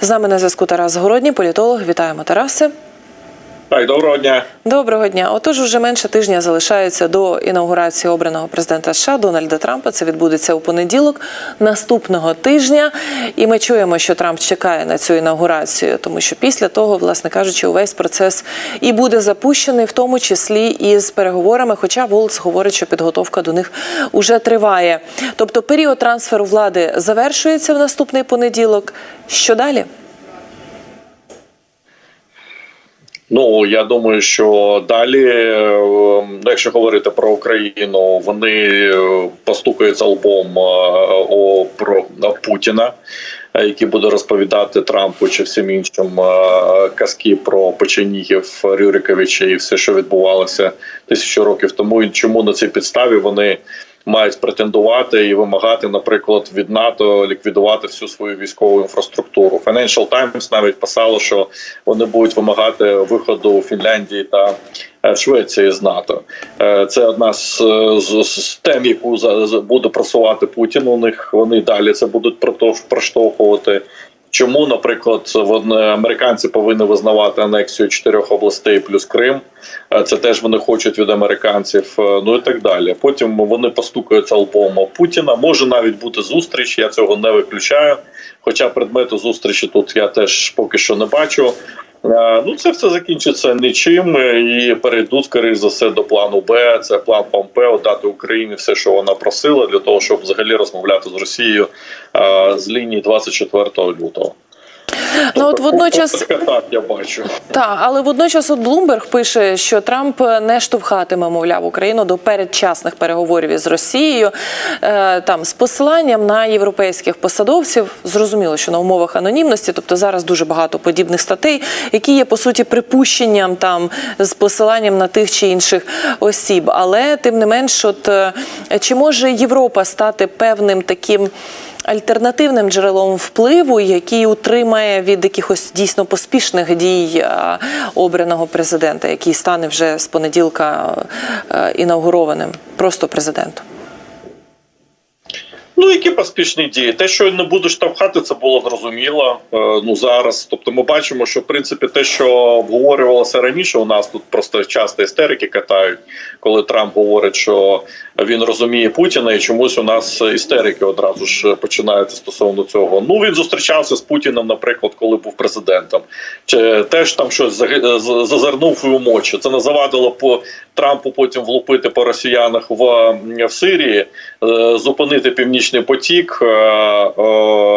З нами на зв'язку Тарас Городній, політолог. Вітаємо Тарасе. Так, доброго дня. Доброго дня. Отож, уже менше тижня залишається до інаугурації обраного президента США Дональда Трампа. Це відбудеться у понеділок наступного тижня. І ми чуємо, що Трамп чекає на цю інаугурацію, тому що після того, власне кажучи, увесь процес і буде запущений, в тому числі і з переговорами. Хоча Волц говорить, що підготовка до них уже триває. Тобто період трансферу влади завершується в наступний понеділок. Що далі? Ну я думаю, що далі, е, ну, якщо говорити про Україну, вони е, постукаються лбом е, о про Путіна, який буде розповідати Трампу чи всім іншим казки про печенігів Рюриковича і все, що відбувалося тисячу років тому. І чому на цій підставі вони мають претендувати і вимагати, наприклад, від НАТО ліквідувати всю свою військову інфраструктуру. Financial Times навіть писало, що вони будуть вимагати виходу Фінляндії та е, Швеції з НАТО. Е, Це одна з, з, з тем, яку буде просувати Путін. У них вони далі це будуть проштовхувати. Чому, наприклад, американці повинні визнавати анексію чотирьох областей плюс Крим? Е, Це теж вони хочуть від американців. е, Ну і так далі. Потім вони постукаються лбом Путіна. Може навіть бути зустріч. Я цього не виключаю. Хоча предмету зустрічі тут я теж поки що не бачу. Е, Ну, це все закінчиться нічим е, і перейдуть, скоріш за все, до плану Б. Це план Помпео дати Україні все, що вона просила, для того, щоб взагалі розмовляти з Росією е, з лінії 24 лютого. Ну от водночас так я бачу. Так, але водночас от Блумберг пише, що Трамп не штовхатиме, мовляв, Україну до передчасних переговорів із Росією. Е, там з посиланням на європейських посадовців зрозуміло, що на умовах анонімності, тобто зараз дуже багато подібних статей, які є по суті припущенням там з посиланням на тих чи інших осіб. Але тим не менш, от е, чи може Європа стати певним таким альтернативним джерелом впливу, який утримає від якихось дійсно поспішних дій е, обраного президента, який стане вже з понеділка е, інаугурованим, просто президентом. Ну, які поспішні дії? Те, що не будуть штовхати, це було зрозуміло. Е, ну зараз. Тобто, ми бачимо, що в принципі те, що обговорювалося раніше, у нас тут просто часто істерики катають, коли Трамп говорить, що він розуміє Путіна, і чомусь у нас істерики одразу ж починаються стосовно цього. Ну він зустрічався з Путіним, наприклад, коли був президентом, чи теж там щось з- зазирнув у мочі. Це не завадило по Трампу потім влупити по росіянах в, в Сирії, е, зупинити північний потік, е, е,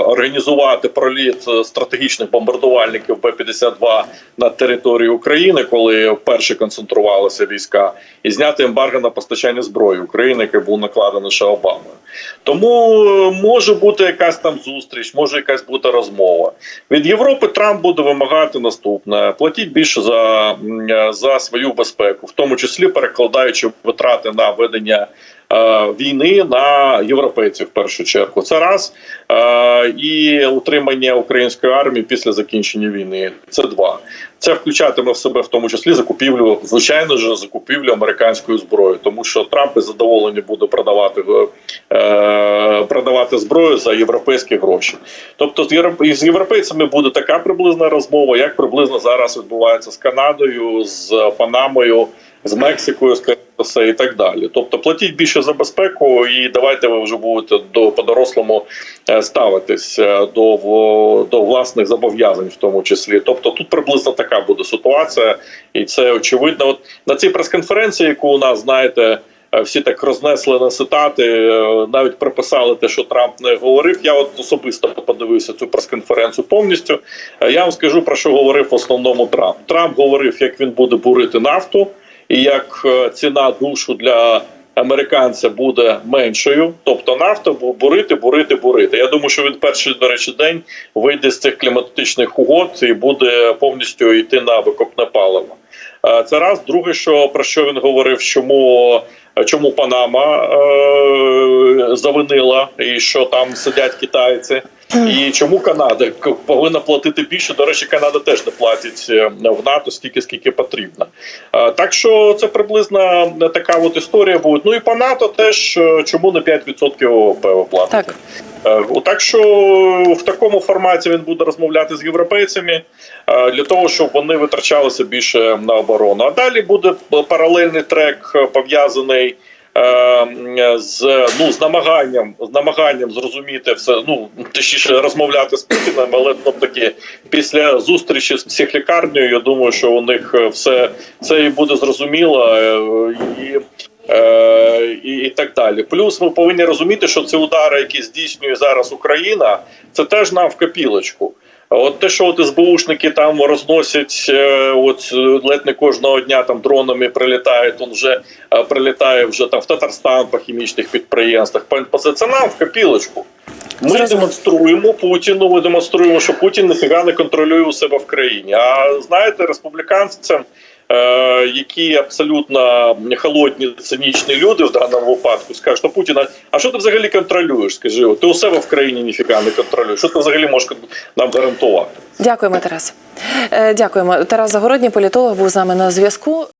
організувати проліт стратегічних бомбардувальників Б-52 на території України, коли вперше концентрувалися війська, і зняти ембарго на постачання зброї України, яке було накладено ще Обамою. Тому е, може бути якась там зустріч, може якась бути розмова. Від Європи Трамп буде вимагати наступне: платіть більше за, за свою безпеку, в тому числі перекладаючи витрати на ведення. Е, Війни на європейців в першу чергу це раз Е, і утримання української армії після закінчення війни. Це два. Це включатиме в себе в тому числі закупівлю, звичайно ж, закупівлю американської зброї, тому що Трамп із задоволенням буде продавати е, продавати зброю за європейські гроші. Тобто з європ- з європейцями буде така приблизна розмова, як приблизно зараз відбувається з Канадою, з Панамою, з Мексикою, за все, і так далі. Тобто платіть більше за безпеку, і давайте ви вже будете до по-дорослому е, ставитись е, до, до власних зобов'язань, в тому числі. Тобто тут приблизно така буде ситуація, і це очевидно. От на цій прес-конференції, яку у нас знаєте. е, Всі так рознесли на цитати, навіть приписали те, що Трамп не говорив. Я от особисто подивився цю прес-конференцію повністю. Я вам скажу про що говорив в основному Трамп. Трамп говорив, як він буде бурити нафту, і як е, ціна душу для американця буде меншою. Тобто нафта бурити, бурити, бурити. Я думаю, що він перший, до речі, день вийде з цих кліматичних угод і буде повністю йти на викопне паливо. Е, Це раз. Друге, що про що він говорив, чому. Чому Панама е, завинила і що там сидять китайці? І чому Канада повинна платити більше? До речі, Канада теж не платить е, в НАТО стільки, скільки потрібно. Е, Так що це приблизно така от історія буде. Ну і по НАТО теж е, чому не 5% ВВП ви платите? Так. Так що в такому форматі він буде розмовляти з європейцями для того, щоб вони витрачалися більше на оборону. А далі буде паралельний трек пов'язаний. Е, З ну з намаганням з намаганням зрозуміти все, ну точніше розмовляти з Путіним, але таки після зустрічі з психлікарнею, я думаю, що у них е, все це і буде зрозуміло е, і і, і так далі. Плюс ми повинні розуміти, що ці удари, які здійснює зараз Україна, це теж нам в копілочку. От те, що от СБУшники там розносять, е, от е, ледь не кожного дня там дронами прилітають, он вже е, прилітає вже там в Татарстан по хімічних підприємствах. По- Це, нам в копілочку. Ми демонструємо Путіну. Ми демонструємо, що Путін ніфіга не контролює у себе в країні. А знаєте, республіканцям, які абсолютно холодні, цинічні люди в даному випадку, скажуть, що Путіна, а- що ти взагалі контролюєш? Скажи, ти у себе в країні ніфіга не контролюєш. Що ти взагалі можеш нам гарантувати? Дякуємо, Тарас. Е, Дякуємо. Тарас Загородній, політолог, був з нами на зв'язку.